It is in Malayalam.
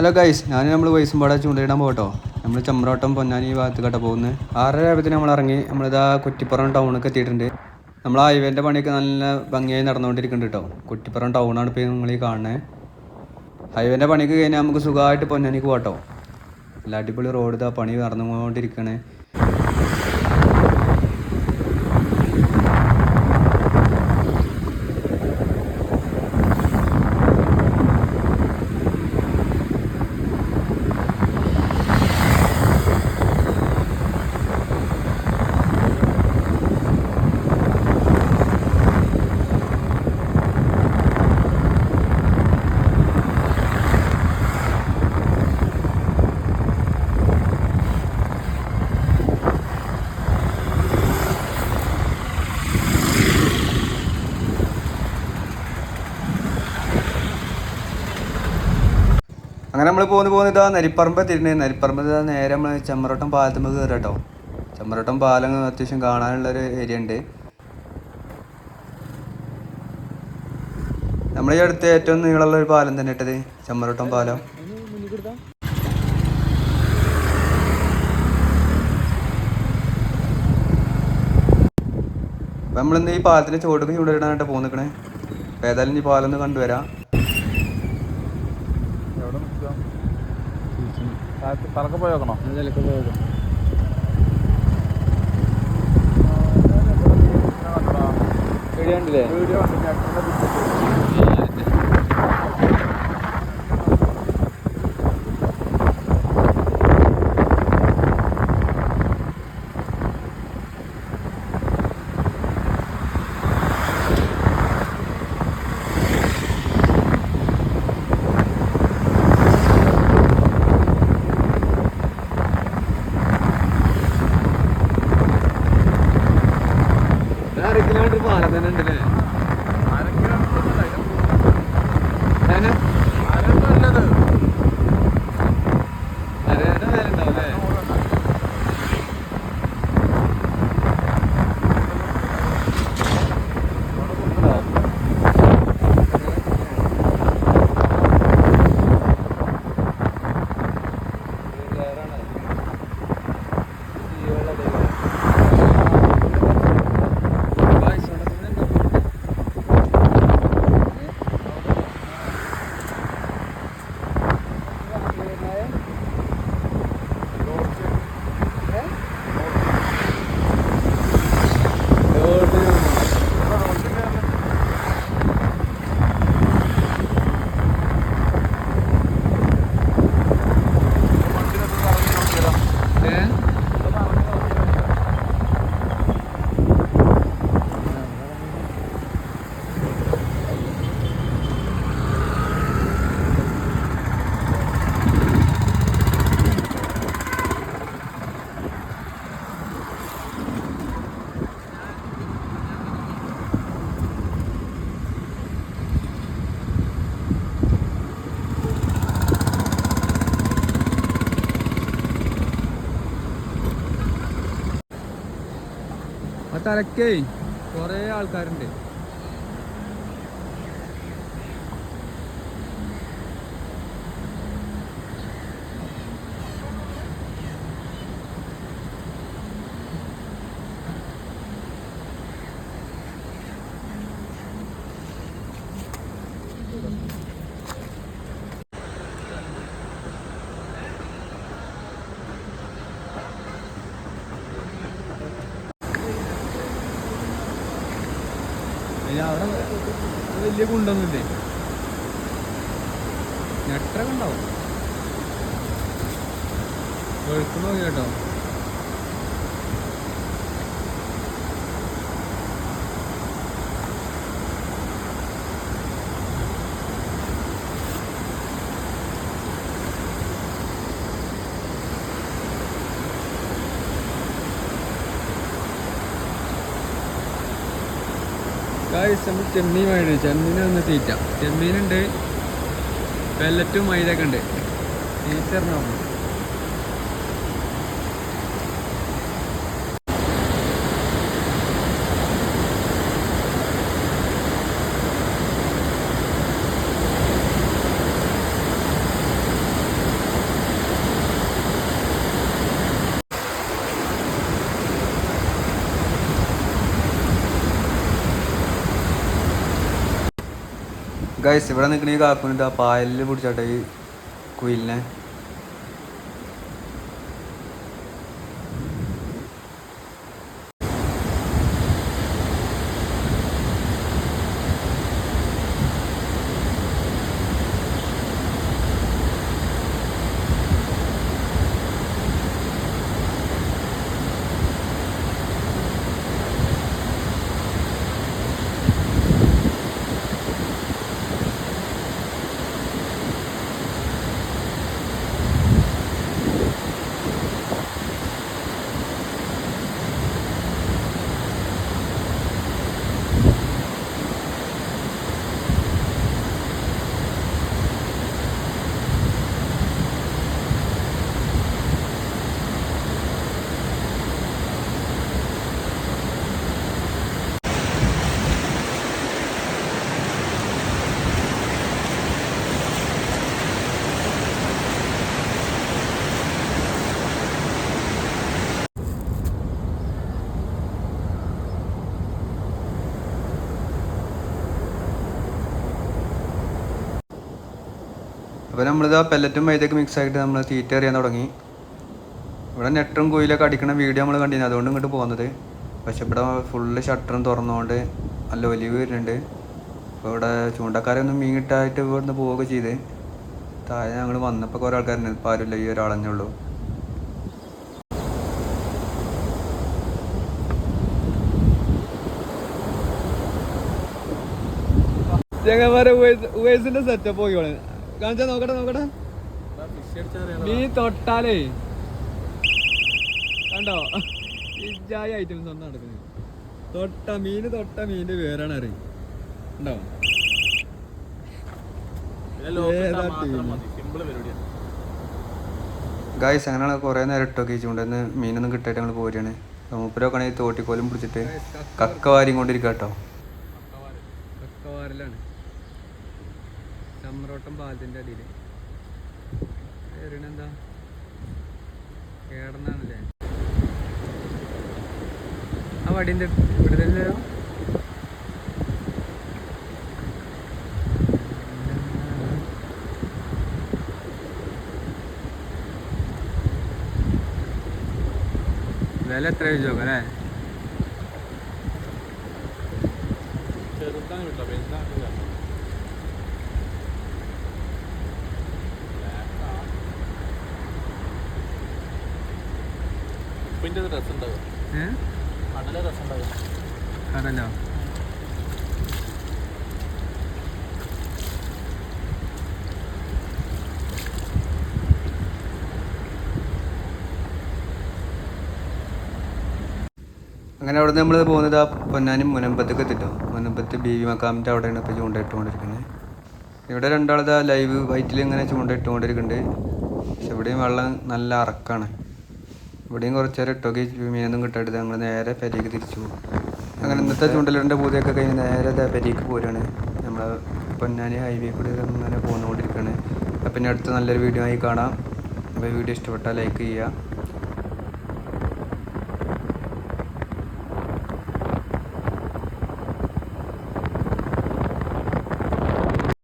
ഹലോ ഗൈസ് ഞാൻ നമ്മൾ വയസ്സുംപാടെ ചൂണ്ടയിടാൻ പോകട്ടോ. നമ്മൾ ചമ്രോട്ടം പൊന്നാനി ഭാഗത്ത് കേട്ടോ പോകുന്നത് ആറര ആയപ്പത്തിന് നമ്മൾ ഇറങ്ങി. നമ്മളിതാ കുറ്റിപ്പുറം ടൗണൊക്കെ എത്തിയിട്ടുണ്ട്. നമ്മൾ ഹൈവേന്റെ പണിയൊക്കെ നല്ല ഭംഗിയായി നടന്നുകൊണ്ടിരിക്കുന്നുണ്ട് കേട്ടോ. കുറ്റിപ്പുറം ടൗണാണ് ഇപ്പോൾ നിങ്ങൾ ഈ കാണുന്നത് ഹൈവേന്റെ പണിക്ക് കഴിഞ്ഞാൽ നമുക്ക് സുഖമായിട്ട് പൊന്നാനിക്ക് പോകട്ടോ നല്ല അടിപൊളി റോഡ് ഇതാ പണി നടന്നുകൊണ്ടിരിക്കണേ. അങ്ങനെ പോന്നിട്ട് ആ നരിപ്പറമ്പ് എത്തിയിട്ടുണ്ട്. നരിപ്പറമ്പ് നേരെ നമ്മൾ ചെമ്മറോട്ടം പാലത്തുമ്പോൾ കയറി കേട്ടോ. ചെമ്മറോട്ടം പാലം അത്യാവശ്യം കാണാനുള്ളൊരു ഏരിയ ഉണ്ട്. നമ്മളെ ഈ അടുത്ത് ഏറ്റവും നീളമുള്ള ഒരു പാലം തന്നെ ഇട്ടത്. ചെമ്മറോട്ടം പാലം. നമ്മളിന്ന് ഈ പാലത്തിന്റെ ചുവടുക്ക് ചൂടിടാനായിട്ട് പോന്നിക്കണേ? ഏതായാലും ഈ പാലം ഒന്ന് കണ്ടുവരാം. തലക്ക് പോയി നോക്കണോ പേടിയാണ്ടില്ലേ വീഡിയോ ആ തലക്കേ കുറേ ആൾക്കാരുണ്ട്. അവിടെ വലിയ കുണ്ടൊന്നുമില്ലേ ഞെട്ടൊക്കെ ഉണ്ടാവും കേട്ടോ. നമ്മൾ ചെമ്മീൻ വേണ്ടി ചെമ്മീൻ ഒന്ന് തീറ്റ. ചെമ്മീനുണ്ട്. പെല്ലറ്റും മൈദൊക്കെ ഉണ്ട്. ടീച്ചറിനാവും ഗൈസ് ഇവിടെ നിൽക്കണ ഈ ആ പായലിൽ പിടിച്ചാട്ടെ ഈ കുയിലിനെ. അപ്പോൾ ആ പെല്ലറ്റും മൈദയൊക്കെ മിക്സ് ആയിട്ട് നമ്മൾ തീറ്റ എറിയാൻ തുടങ്ങി. ഇവിടെ നെറ്ററും കുയിലൊക്കെ അടിക്കണ വീഡിയോ നമ്മൾ കണ്ടിരുന്നു. അതുകൊണ്ട് ഇങ്ങോട്ട് പോകുന്നത് പക്ഷെ ഇവിടെ ഫുള്ള് ഷട്ടറും തുറന്നുകൊണ്ട് നല്ല ഒലിവ് വരുന്നുണ്ട് അപ്പോൾ ഇവിടെ ചൂണ്ടക്കാരൊന്നും മീൻ കിട്ടായിട്ട് ഇവിടുന്ന് പോവുകയൊക്കെ ചെയ്ത്. താഴെ ഞങ്ങൾ വന്നപ്പോൾ കുറേ ആൾക്കാരുണ്ട്. ഇപ്പോൾ ആരുമില്ല. ഈ ഒരാളെന്നേ ഉള്ളൂ. ചെങ്ങന്മാരെ ഉവേസിന്റെ സെറ്റപ്പ് പോയിക്കോളെ. കാണിച്ചാ നോക്കട്ടെ നോക്കട്ടെ. നീ തൊട്ടാലേ. കണ്ടോ? ഇജായ ഐറ്റംസ് ഒന്നും നടക്കുന്നത് തൊട്ട മീന് തൊട്ട മീനിന്റെ പേരാണ് അറിയും. ഉണ്ടോ? ഗായ്സ് അങ്ങനെയാണ് കുറേ നേരം ഇട്ടൊക്കെ ചൂണ്ടെന്ന് മീനൊന്നും കിട്ടായിട്ട് ഞങ്ങൾ പോരുകയാണ് മൂപ്പരൊക്കെ തോട്ടിക്കോലും പിടിച്ചിട്ട് കക്ക വാരിയും കൊണ്ടിരിക്കുക കേട്ടോ. കക്കവാരലാണ്. ചമ്രോട്ടം പാലത്തിന്റെ അടിയിൽ എന്താ കേടന്നാണല്ലേ? ആ വടിന്റെ ഇവിടെ തന്നെ വില എത്ര ചോദിച്ചോക്കാം അല്ലേ? ഏ? കടലോ അങ്ങനെ അവിടെ നമ്മൾ പോകുന്നത് ആ പൊന്നാനി മുനമ്പത്തേക്ക് എത്തിട്ടോ. മുനമ്പത്ത് ബി വി മക്കാമിന്റെ അവിടെയാണ് ഇപ്പോൾ ചൂണ്ടയിട്ടുകൊണ്ടിരിക്കുന്നത്. ഇവിടെ രണ്ടാളിതാ ലൈവ് വൈറ്റിൽ ഇങ്ങനെ ചൂണ്ടയിട്ടുകൊണ്ടിരിക്കുന്നുണ്ട്. പക്ഷെ ഇവിടെയും വെള്ളം നല്ല അറക്കാണ്. ഇവിടെയും കുറച്ച് നേരം ഇട്ടൊക്കെ മീനൊന്നും കിട്ടായിട്ട് ഞങ്ങൾ നേരെ പെരേക്ക് തിരിച്ചു പോകും അങ്ങനെ ഇന്നത്തെ ചൂണ്ടലിടേണ്ട പൂതിയൊക്കെ കഴിഞ്ഞ് നേരെ പെരേക്ക് പോരാണ്. നമ്മൾ പൊന്നാനി ഹൈവേ കൂടി അങ്ങനെ പോന്നുകൊണ്ടിരിക്കുകയാണ് അപ്പം ഇനി അടുത്ത നല്ലൊരു വീഡിയോ ആയി കാണാം. അപ്പോൾ വീഡിയോ ഇഷ്ടപ്പെട്ടാൽ ലൈക്ക് ചെയ്യുക.